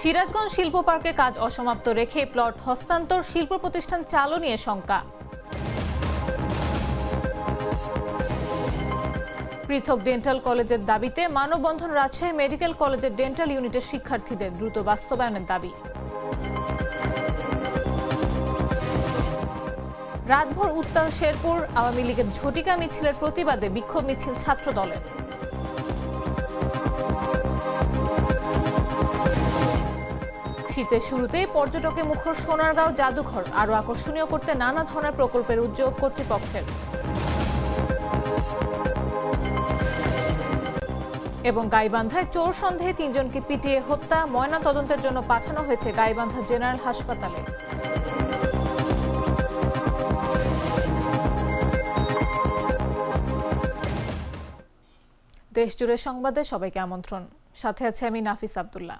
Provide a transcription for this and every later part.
সিরাজগঞ্জ শিল্প পার্কে কাজ অসমাপ্ত রেখে প্লট হস্তান্তর শিল্প প্রতিষ্ঠান চালু নিয়ে শঙ্কা। পৃথক ডেন্টাল কলেজের দাবিতে মানববন্ধন রাজশাহী মেডিকেল কলেজের ডেন্টাল ইউনিটের শিক্ষার্থীদের দ্রুত বাস্তবায়নের দাবি। রাতভর উত্তাল শেরপুর, আওয়ামী লীগের ঝটিকা মিছিলের প্রতিবাদে বিক্ষোভ মিছিল ছাত্র দলের শীতের শুরুতেই পর্যটকে মুখর সোনারগাঁও জাদুঘর আরও আকর্ষণীয় করতে নানা ধরনের প্রকল্পের উদ্যোগ কর্তৃপক্ষের। এবং গাইবান্ধায় চোর সন্দেহে তিনজনকে পিটিয়ে হত্যা ময়না তদন্তের জন্য পাঠানো হয়েছে গাইবান্ধা জেনারেল হাসপাতালে। দেশজুড়ে সংবাদে সবাইকে আমন্ত্রণ। সাথে আছে আমি নাফিস আব্দুল্লাহ।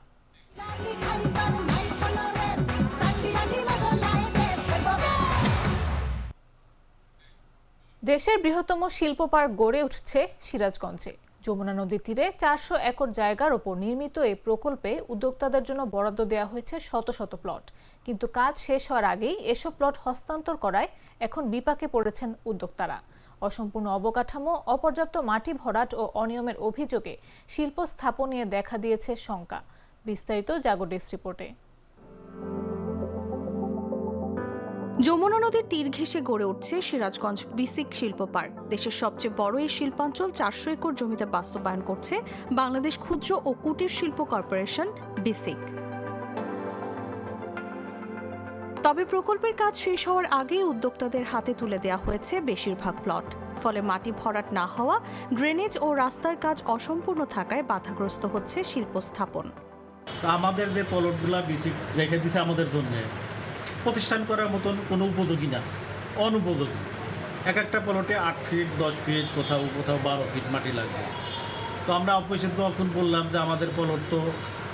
দেশের বৃহত্তম শিল্প পার্ক গড়ে উঠছে সিরাজগঞ্জে। যমুনা নদীর তীরে চারশো একর জায়গার ওপর নির্মিত এই প্রকল্পে উদ্যোক্তাদের জন্য বরাদ্দ দেওয়া হয়েছে শত শত প্লট। কিন্তু কাজ শেষ হওয়ার আগেই এসব প্লট হস্তান্তর করায় এখন বিপাকে পড়েছেন উদ্যোক্তারা। অসম্পূর্ণ অবকাঠামো, অপর্যাপ্ত মাটি ভরাট ও অনিয়মের অভিযোগে শিল্প স্থাপন নিয়ে দেখা দিয়েছে শঙ্কা। বিস্তারিত জাগো ডেস্ক রিপোর্টে। যমুনা নদীর তীর ঘেঁষে গড়ে উঠছে সিরাজগঞ্জ বিসিক শিল্প পার্ক। দেশের সবচেয়ে বড় এই শিল্পাঞ্চল চারশো একর জমিতে বাস্তবায়ন করছে বাংলাদেশ ক্ষুদ্র ও কুটির শিল্প কর্পোরেশন বিসিক। তবে প্রকল্পের কাজ শেষ হওয়ার আগেই উদ্যোক্তাদের হাতে তুলে দেওয়া হয়েছে বেশিরভাগ প্লট। ফলে মাটি ভরাট না হওয়া, ড্রেনেজ ও রাস্তার কাজ অসম্পূর্ণ থাকায় বাধাগ্রস্ত হচ্ছে শিল্প স্থাপন আমাদের যে প্লটগুলা রেখে দিছে আমাদের জন্য প্রতিষ্ঠান করার মতন কোনো উপযোগী না, অনুপযোগী। এক একটা প্লটে আট ফিট দশ ফিট কোথাও কোথাও বারো ফিট মাটি লাগবে। তো আমরা অফিসে তখন বললাম যে আমাদের প্লট তো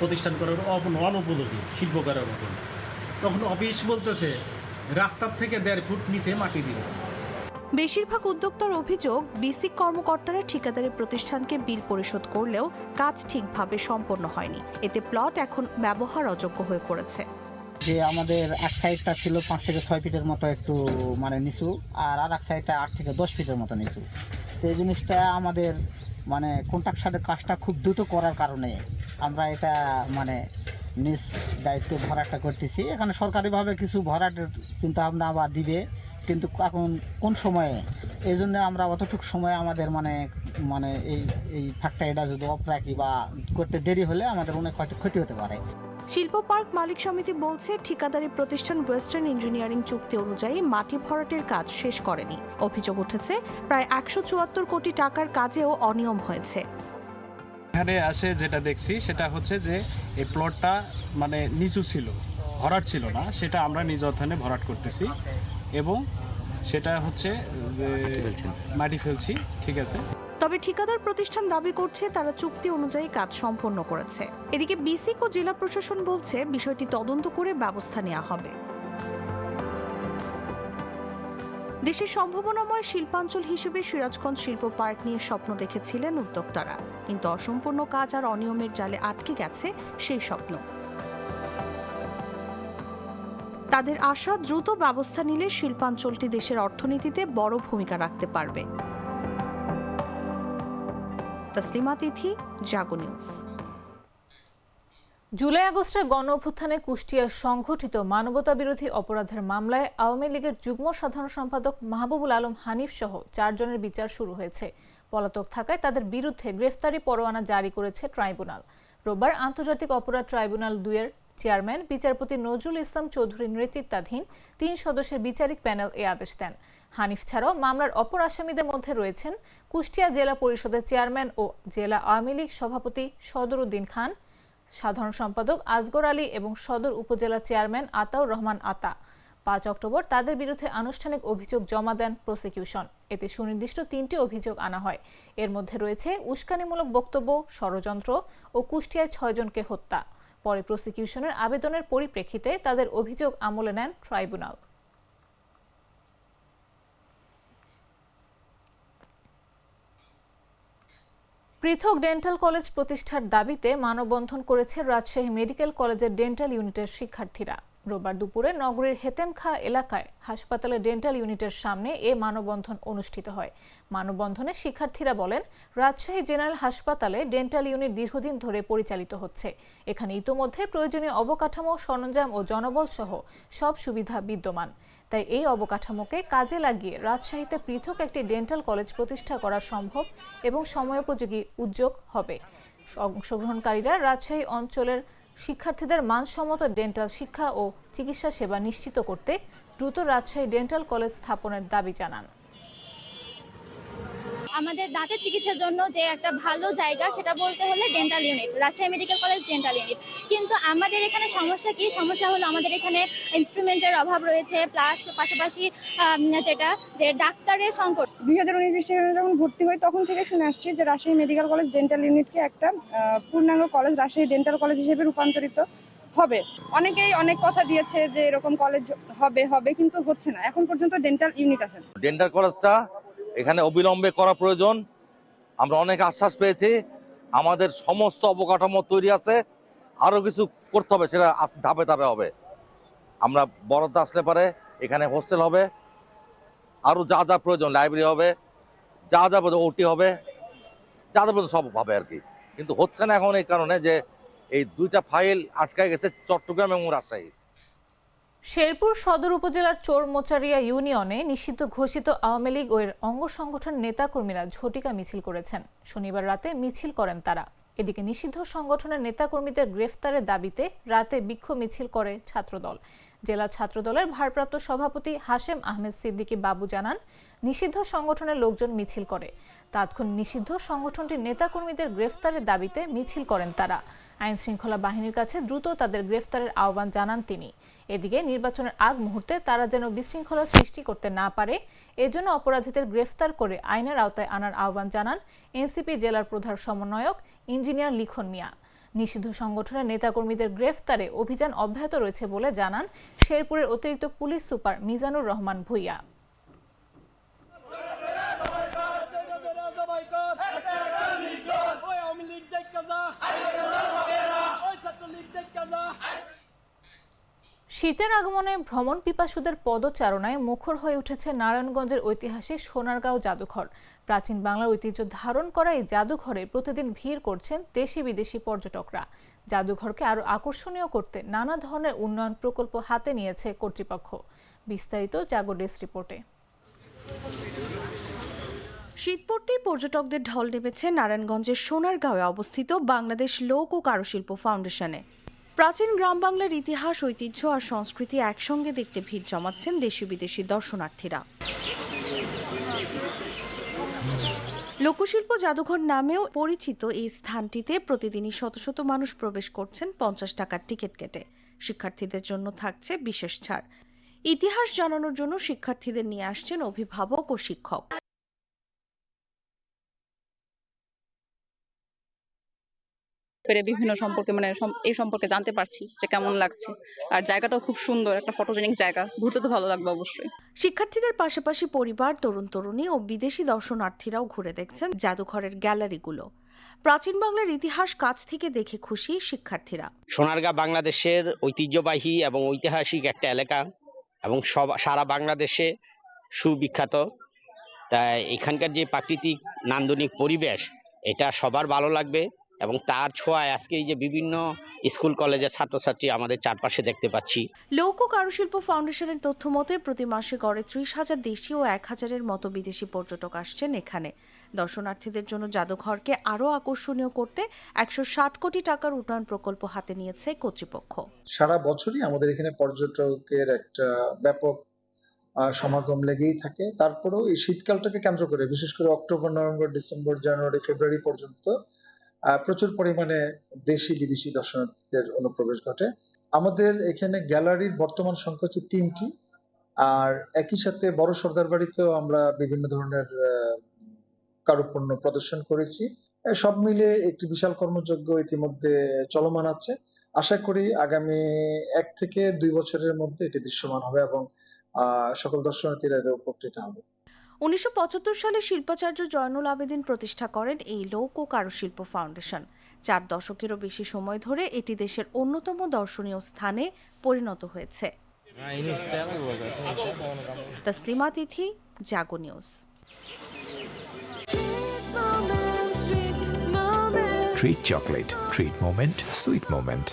প্রতিষ্ঠান করার অনুপযোগী, শিল্প করার মতন। তখন অফিস বলতেছে, রাস্তার থেকে দেড় ফুট নিচে মাটি দিবে। বেশিরভাগ উদ্যোক্তার অভিযোগ বিসিক কর্মকর্তারা ঠিকাদারি প্রতিষ্ঠানকে বিল পরিশোধ করলেও কাজ ঠিকভাবে সম্পন্ন হয়নি। এতে প্লট এখন ব্যবহার অযোগ্য হয়ে পড়েছে। যে আমাদের এক সাইডটা ছিল পাঁচ থেকে ছয় ফিটের মতো একটু মানে নিচু, আর আর এক সাইডটা আট থেকে দশ ফিটের মতো নিচু। তো এই জিনিসটা আমাদের মানে কন্ট্রাকশনের কাজটা খুব দ্রুত করার কারণে আমরা এটা মানে নিজ দায়িত্ব ভরাটটা করতেছি। এখানে সরকারিভাবে কিছু ভরাটের চিন্তা ভাবনা আবার দিবে, কিন্তু এখন কোন সময়ে? এই জন্য আমরা অতটুকু সময় আমাদের মানে মানে এই এই ফ্যাক্টরিটা যদি অফ রাখি বা করতে দেরি হলে আমাদের অনেক ক্ষতি হতে পারে। শিল্প পার্ক মালিক সমিতি বলছে, ঠিকাদারি প্রতিষ্ঠান ওয়েস্টার্ন ইঞ্জিনিয়ারিং চুক্তি অনুযায়ী মাটি ভরাটের কাজ শেষ করেনি। অভিযোগ উঠেছে, প্রায় একশো চুয়াত্তর কোটি টাকার কাজেও অনিয়ম হয়েছে। এখানে আসে যেটা দেখছি, সেটা হচ্ছে যে এই প্লটটা মানে নিচু ছিল, ভরাট ছিল না, সেটা আমরা নিজ অর্থায়নে ভরাট করতেছি এবং সেটা হচ্ছে যে মাটি ফেলছি ঠিক আছে। তবে ঠিকাদার প্রতিষ্ঠান দাবি করছে তারা চুক্তি অনুযায়ী কাজ সম্পন্ন করেছে। এদিকে বিসিক ও জেলা প্রশাসন বলছে বিষয়টি তদন্ত করে ব্যবস্থা নেওয়া হবে। দেশের সম্ভাবনাময় শিল্পাঞ্চল হিসেবে সিরাজগঞ্জ শিল্প পার্ক নিয়ে স্বপ্ন দেখেছিলেন উদ্যোক্তারা। কিন্তু অসম্পূর্ণ কাজ আর অনিয়মের জালে আটকে গেছে সেই স্বপ্ন। তাদের আশা দ্রুত ব্যবস্থা নিলে শিল্পাঞ্চলটি দেশের অর্থনীতিতে বড় ভূমিকা রাখতে পারবে। তিথি, জাগো নিউজ। জুলাই আগস্টের গণ অভ্যুত্থানে কুষ্টিয়ার সংঘটিত মানবতা বিরোধী অপরাধের মামলায় আওয়ামী লীগের যুগ্ম সাধারণ সম্পাদক মাহবুবুল আলম হানিফ সহ চারজনের বিচার শুরু হয়েছে। পলাতক থাকায় তাদের বিরুদ্ধে গ্রেফতারি পরোয়ানা জারি করেছে ট্রাইব্যুনাল। রোববার আন্তর্জাতিক অপরাধ ট্রাইব্যুনাল দুয়ের চেয়ারম্যান বিচারপতি নজরুল ইসলাম চৌধুরীর নেতৃত্বাধীন তিন সদস্যের বিচারিক প্যানেল এ আদেশ দেন। হানিফ ছাড়াও মামলার অপর আসামিদের মধ্যে রয়েছেন কুষ্টিয়া জেলা পরিষদের চেয়ারম্যান ও জেলা আওয়ামী লীগ সভাপতি সদর উদ্দিন খান, সাধারণ সম্পাদক আজগর আলী এবং সদর উপজেলা চেয়ারম্যান আতাউর রহমান আতা। পাঁচ অক্টোবর তাদের বিরুদ্ধে আনুষ্ঠানিক অভিযোগ জমা দেন প্রসিকিউশন। এতে সুনির্দিষ্ট তিনটি অভিযোগ আনা হয়। এর মধ্যে রয়েছে উস্কানিমূলক বক্তব্য, ষড়যন্ত্র ও কুষ্টিয়ায় ছয়জনকে হত্যা। পরে প্রসিকিউশনের আবেদনের পরিপ্রেক্ষিতে তাদের অভিযোগ আমলে নেন ট্রাইব্যুনাল। পৃথক ডেন্টাল কলেজ প্রতিষ্ঠার দাবিতে মানববন্ধন করেছে রাজশাহী মেডিকেল কলেজের ডেন্টাল ইউনিটের শিক্ষার্থীরা। রোববার দুপুরে নগরীর হেতেমখা এলাকায় হাসপাতালের ডেন্টাল ইউনিটের সামনে এ মানববন্ধন অনুষ্ঠিত হয়। মানববন্ধনে শিক্ষার্থীরা বলেন, রাজশাহী জেনারেল হাসপাতালে ডেন্টাল ইউনিট দীর্ঘদিন ধরে পরিচালিত হচ্ছে। এখানে ইতোমধ্যে প্রয়োজনীয় অবকাঠামো, সরঞ্জাম ও জনবল সহ সব সুবিধা বিদ্যমান। তাই এই অবকাঠামোকে কাজে লাগিয়ে রাজশাহীতে পৃথক একটি ডেন্টাল কলেজ প্রতিষ্ঠা করা সম্ভব এবং সময়োপযোগী উদ্যোগ হবে। অংশগ্রহণকারীরা রাজশাহী অঞ্চলের শিক্ষার্থীদের মানসম্মত ডেন্টাল শিক্ষা ও চিকিৎসা সেবা নিশ্চিত করতে দ্রুত রাজশাহী ডেন্টাল কলেজ স্থাপনের দাবি জানান। আমাদের দাঁতের চিকিৎসার জন্য যে একটা ভালো জায়গা সেটা বলতে হলে dental unit Rajshahi medical college dental unit কিন্তু আমাদের এখানে সমস্যা কি? সমস্যা হলো আমাদের এখানে ইনস্ট্রুমেন্টের অভাব রয়েছে প্লাস পাশাপাশি যেটা যে ডাক্তারের সংকট। দুই হাজার উনিশ সালে যখন ভর্তি হই তখন থেকে শুনে আসছি যে রাজশাহী মেডিকেল কলেজ ডেন্টাল ইউনিটকে একটা পূর্ণাঙ্গ কলেজ রাজশাহী ডেন্টাল কলেজ হিসেবে রূপান্তরিত হবে। অনেকেই অনেক কথা দিয়েছে যে এরকম কলেজ হবে হবে কিন্তু হচ্ছে না। এখন পর্যন্ত ডেন্টাল ইউনিট আছে। ডেন্টাল কলেজটা এখানে অবিলম্বে করা প্রয়োজন। আমরা অনেক আশ্বাস পেয়েছি। আমাদের সমস্ত অবকাঠামো তৈরি আছে। আরও কিছু করতে হবে, সেটা ধাপে ধাপে হবে। আমরা বরাদ্দ আসলে পারে এখানে হোস্টেল হবে। আরও যা যা প্রয়োজন, লাইব্রেরি হবে, যা যা ওটি হবে। যা যা প্রয়োজন সব হবে আর কি। কিন্তু হচ্ছে না এখন এই কারণে যে এই দুইটা ফাইল আটকায় গেছে চট্টগ্রাম এবং রাজশাহী। শেরপুর সদর উপজেলার চোরমোচারিয়া ইউনিয়নে নিষিদ্ধ ঘোষিত আওয়ামী লীগ ও এর অঙ্গ সংগঠন নেতাকর্মীরা ঝটিকা মিছিল করেছেন। শনিবার রাতে মিছিল করেন তারা। এদিকে নিষিদ্ধ সংগঠনের নেতাকর্মীদের গ্রেফতারের দাবিতে রাতে বিক্ষোভ মিছিল করে ছাত্রদল। জেলা ছাত্রদলের ভারপ্রাপ্ত সভাপতি হাশেম আহমেদ সিদ্দিকী বাবু জানান, নিষিদ্ধ সংগঠনের লোকজন মিছিল করে। তাৎক্ষণিক নিষিদ্ধ সংগঠনটির নেতাকর্মীদের গ্রেফতারের দাবিতে মিছিল করেন তারা। আইন শৃঙ্খলা বাহিনীর কাছে দ্রুত তাদের গ্রেফতারের আহ্বান জানান তিনি। এদিকে নির্বাচনের আগ মুহূর্তে তারা যেন বিশৃঙ্খলা সৃষ্টি করতে না পারে, এজন্য অপরাধীদের গ্রেফতার করে আইনের আওতায় আনার আহ্বান জানান এনসিপি জেলার প্রধান সমন্বয়ক ইঞ্জিনিয়ার লিখন মিয়া। নিষিদ্ধ সংগঠনের নেতাকর্মীদের গ্রেফতারে অভিযান অব্যাহত রয়েছে বলে জানান শেরপুরের অতিরিক্ত পুলিশ সুপার মিজানুর রহমান ভুইয়া। শীতের আগমনে ভ্রমণ পিপাসুদের পদচারণায় মুখর হয়ে উঠেছে নারায়ণগঞ্জের ঐতিহাসিক সোনারগাঁও জাদুঘর। প্রাচীন বাংলার ঐতিহ্য ধারণ করা এই জাদুঘরে প্রতিদিন ভিড় করছেন দেশি বিদেশি পর্যটকরা। জাদুঘরকে আরও আকর্ষণীয় করতে নানা ধরনের উন্নয়ন প্রকল্প হাতে নিয়েছে কর্তৃপক্ষ। বিস্তারিত জাগো রিপোর্টে। শীত পড়তেই পর্যটকদের ঢল নেমেছে নারায়ণগঞ্জের সোনারগাঁওয়ে অবস্থিত বাংলাদেশ লোক ও কারুশিল্প ফাউন্ডেশনে। প্রাচীন গ্রাম বাংলার ইতিহাস, ঐতিহ্য আর সংস্কৃতি একসঙ্গে দেখতে ভিড় জমাচ্ছেন দেশি বিদেশি দর্শনার্থীরা। লোকশিল্প জাদুঘর নামেও পরিচিত এই স্থানটিতে প্রতিদিনই শত শত মানুষ প্রবেশ করছেন পঞ্চাশ টাকার টিকিট কেটে। শিক্ষার্থীদের জন্য থাকছে বিশেষ ছাড়। ইতিহাস জানানোর জন্য শিক্ষার্থীদের নিয়ে আসছেন অভিভাবক ও শিক্ষক। পেরে বিভিন্ন সম্পর্কে মানে এই সম্পর্কে জানতে পারছি যে কেমন লাগছে। আর জায়গাটাও খুব সুন্দর একটা ফটোজেনিক জায়গা। ঘুরতে তো ভালো লাগবে অবশ্যই। শিক্ষার্থীদের পাশাপাশি পরিবার তরুণ তরুণী ও বিদেশি দর্শনার্থীরাও ঘুরে দেখছেন জাদুঘরের গ্যালারিগুলো। প্রাচীন বাংলার ইতিহাস কাছ থেকে দেখে খুশি শিক্ষার্থীরা। সোনারগাঁ বাংলাদেশের ঐতিহ্যবাহী এবং ঐতিহাসিক একটা এলাকা এবং সব সারা বাংলাদেশে সুবিখ্যাত। তাই এখানকার যে প্রাকৃতিক নান্দনিক পরিবেশ এটা সবার ভালো লাগবে। এবং তার ছোঁয়ায় আজকে এই যে বিভিন্ন স্কুল কলেজের ছাত্রছাত্রী আমাদের চারপাশে দেখতে পাচ্ছি। লৌক কারুশিল্প ফাউন্ডেশনের তথ্য মতে প্রতি মাসে গড়ে ত্রিশ হাজার দেশি ও এক হাজারের মতো বিদেশি পর্যটক আসছেন এখানে। দর্শনার্থীদের জন্য জাদুঘরকে আরও আকর্ষণীয় করতে একশো ষাট কোটি টাকার উন্নয়ন প্রকল্প হাতে নিয়েছে কর্তৃপক্ষ। সারা বছরই আমাদের এখানে পর্যটকের একটা ব্যাপক আহ, সমাগম লেগেই থাকে। তারপরেও এই শীতকালটাকে কেন্দ্র করে বিশেষ করে October November December January February পর্যন্ত প্রচুর পরিমাণে দেশি বিদেশি দর্শনার্থীদের অনুপ্রবেশ ঘটে। আমাদের এখানে গ্যালারির বর্তমান সংখ্যা হচ্ছে তিনটি। আর একই সাথে বড় সর্দার বাড়িতেও আমরা বিভিন্ন ধরনের কারুপণ্য প্রদর্শন করেছি। সব মিলে একটি বিশাল কর্মযজ্ঞ ইতিমধ্যে চলমান আছে। আশা করি আগামী এক থেকে দুই বছরের মধ্যে এটি দৃশ্যমান হবে এবং সকল দর্শনার্থীরা উপকৃত হবে। উনিশশো পঁচাত্তর সালে শিল্পাচার্য জয়নুল আবেদিন প্রতিষ্ঠা করেন এই লোক ও কারুশিল্প ফাউন্ডেশন চার দশকেরও বেশি সময় ধরে এটি দেশের অন্যতম দর্শনীয় স্থানে পরিণত হয়েছে Taslima Tithi Jago news Treat chocolate. Treat moment. Sweet moment.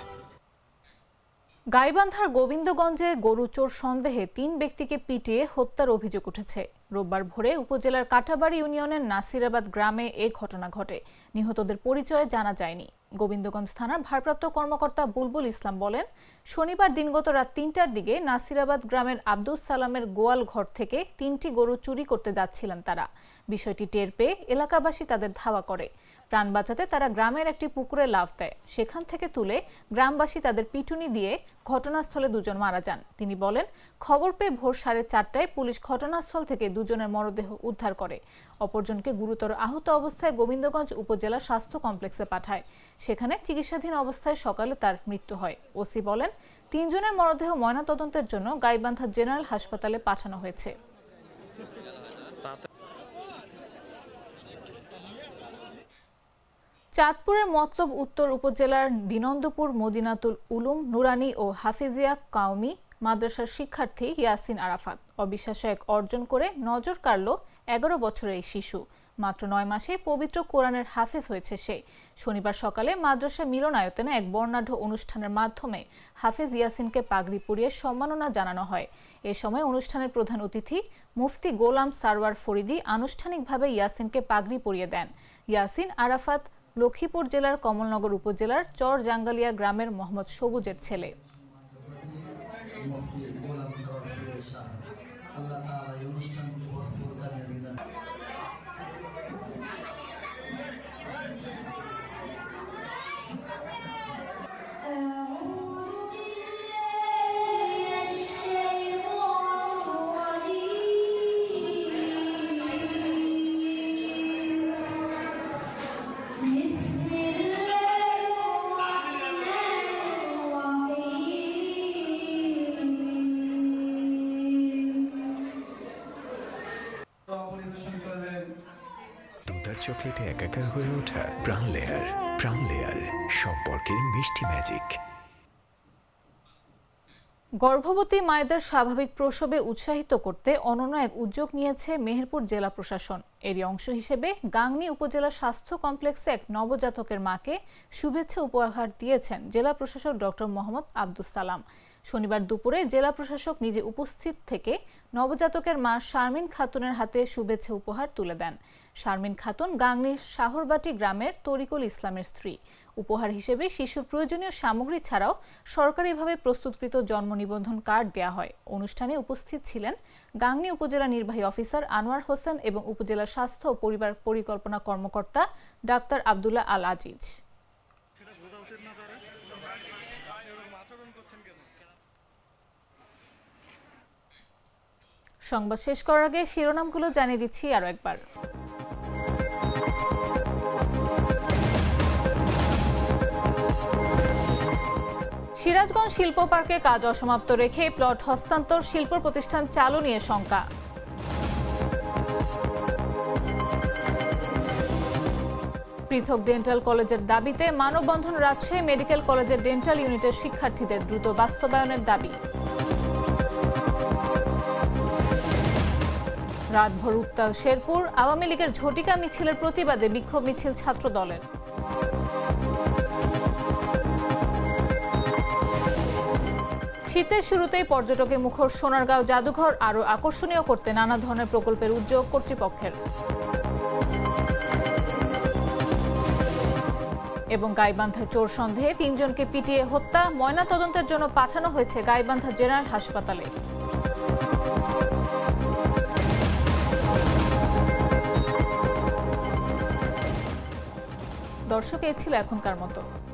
গাইবান্ধার গোবিন্দগঞ্জে গরু চোর সন্দেহে তিন ব্যক্তিকে পিটিয়ে হত্যার অভিযোগ উঠেছে রোববার ভোরে উপজেলার কাটাবাড়ি ইউনিয়নের নাসিরাবাদ গ্রামে এ ঘটনা ঘটে। নিহতদের পরিচয় জানা যায়নি। গোবিন্দগঞ্জ থানার ভারপ্রাপ্ত কর্মকর্তা বুলবুল ইসলাম বলেন, শনিবার দিনগত রাত তিনটার দিকে নাসিরাবাদ গ্রামের আব্দুস সালামের গোয়াল ঘর থেকে তিনটি গরু চুরি করতে যাচ্ছিলেন তারা। বিষয়টি টের পেয়ে এলাকাবাসী তাদের ধাওয়া করে। প্রাণ বাঁচাতে তারা গ্রামের একটি পুকুরে লাফ দেয়। সেখান থেকে তুলে গ্রামবাসী তাদের পিটুনি দিয়ে ঘটনাস্থলে দুজন মারা যান। তিনি বলেন, খবর পেয়ে ভোর সাড়ে চারটায় পুলিশ ঘটনাস্থল থেকে দুজনের মরদেহ উদ্ধার করে। অপরজনকে গুরুতর আহত অবস্থায় গোবিন্দগঞ্জ উপজেলা স্বাস্থ্য কমপ্লেক্সে পাঠায়। সেখানে চিকিৎসাধীন অবস্থায় সকালে তার মৃত্যু হয়। ওসি বলেন, তিনজনের মরদেহ ময়নাতদন্তের জন্য গাইবান্ধা জেনারেল হাসপাতালে পাঠানো হয়েছে। চাঁদপুরের মতলব উত্তর উপজেলার বিনন্দপুর মদিনাতুল উলুম, নুরানি ও হাফিজিয়া কাউমি মাদ্রাসার শিক্ষার্থী ইয়াসিন আরাফাত। অবিশ্বাস্য এক অর্জন করে নজর কাড়ল এগারো বছরের এই শিশু। মাত্র নয় মাসে পবিত্র কোরআনের হাফেজ হয়েছে সে। শনিবার সকালে মাদ্রাসা মিলনায়তনে এক বর্ণাঢ্য অনুষ্ঠানের মাধ্যমে হাফেজ ইয়াসিনকে পাগড়ি পরিয়ে সম্মাননা জানানো হয়। এ সময় অনুষ্ঠানের প্রধান অতিথি মুফতি গোলাম সারওয়ার ফরিদি আনুষ্ঠানিকভাবে ইয়াসিনকে পাগড়ি পরিয়ে দেন। ইয়াসিন আরাফাত লক্ষ্মীপুর জেলার কমলনগর উপজেলার চর জাঙ্গালিয়া গ্রামের মোহাম্মদ সবুজের ছেলে। চকলেটে একাকার হয়ে ওঠা প্রাণ লেয়ার প্রাণ লেয়ার, সম্পর্কের মিষ্টি ম্যাজিক গর্ভবতী মায়েদের স্বাভাবিক প্রসবে উৎসাহিত করতে অনন্য এক উদ্যোগ নিয়েছে মেহেরপুর জেলা প্রশাসন। এরই অংশ হিসেবে গাংনী উপজেলা স্বাস্থ্য কমপ্লেক্সে এক নবজাতকের মাকে শুভেচ্ছা উপহার দিয়েছেন জেলা প্রশাসক ডক্টর মোহাম্মদ আব্দুস সালাম। শনিবার দুপুরে জেলা প্রশাসক নিজে উপস্থিত থেকে নবজাতকের মা শারমিন খাতুনের হাতে শুভেচ্ছা উপহার তুলে দেন। শারমিন খাতুন গাংনীর শাহরবাটি গ্রামের তরিকুল ইসলামের স্ত্রী। উপহার হিসেবে শিশুর প্রয়োজনীয় সামগ্রী ছাড়াও সরকারিভাবে প্রস্তুতকৃত জন্ম নিবন্ধন কার্ড দেওয়া হয়। অনুষ্ঠানে উপস্থিত ছিলেন গাংনী উপজেলা নির্বাহী অফিসার আনোয়ার হোসেন এবং উপজেলা স্বাস্থ্য ও পরিবার পরিকল্পনা কর্মকর্তা ডাক্তার আবদুল্লাহ আল আজিজ। সংবাদ শেষ করার আগে শিরোনামগুলো জানিয়ে দিচ্ছি আরও একবার। সিরাজগঞ্জ শিল্প পার্কে কাজ অসমাপ্ত রেখে প্লট হস্তান্তর শিল্প প্রতিষ্ঠান চালু নিয়ে শঙ্কা। পৃথক ডেন্টাল কলেজের দাবিতে মানববন্ধন রাজশাহী মেডিকেল কলেজের ডেন্টাল ইউনিটের শিক্ষার্থীদের দ্রুত বাস্তবায়নের দাবি। রাতভর উত্তাল শেরপুর, আওয়ামী লীগের ঝটিকা মিছিলের প্রতিবাদে বিক্ষোভ মিছিল ছাত্র দলের শীতের শুরুতেই পর্যটকে মুখর সোনারগাঁও জাদুঘর আরও আকর্ষণীয় করতে নানা ধরনের প্রকল্পের উদ্যোগ কর্তৃপক্ষের। এবং গাইবান্ধা চোর সন্দেহে তিনজনকে পিটিয়ে হত্যা ময়না তদন্তের জন্য পাঠানো হয়েছে গাইবান্ধা জেনারেল হাসপাতালে। দর্শক এই ছিল এখনকার মতো।